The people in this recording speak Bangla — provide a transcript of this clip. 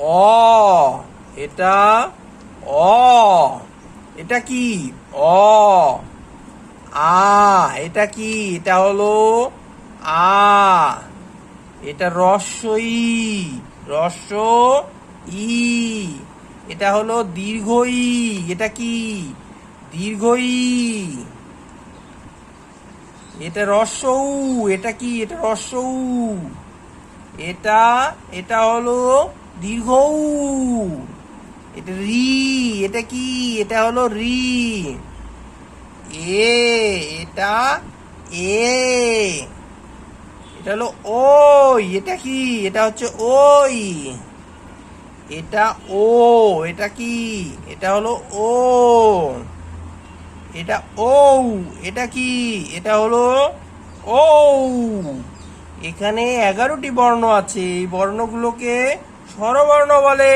অ, এটা অ, এটা কি? অ, আ, এটা কি? এটা হলো আ, এটা রস্বই রস্য ই, এটা হলো দীর্ঘই, এটা কি? দীর্ঘই, এটা রস্যউ এটা কি? এটা রস্যউ এটা এটা হলো দীর্ঘ। এটা রি, এটা কি? এটা হলো রি। এ, এটা এ। এটা হলো ওই, এটা কি? এটা হচ্ছে ওই। এটা ও, এটা কি? এটা হলো ও। এটা ও এটা কি? এটা হলো ও এখানে এগারোটি বর্ণ আছে। এই বর্ণগুলোকে স্বরবর্ণ বলে।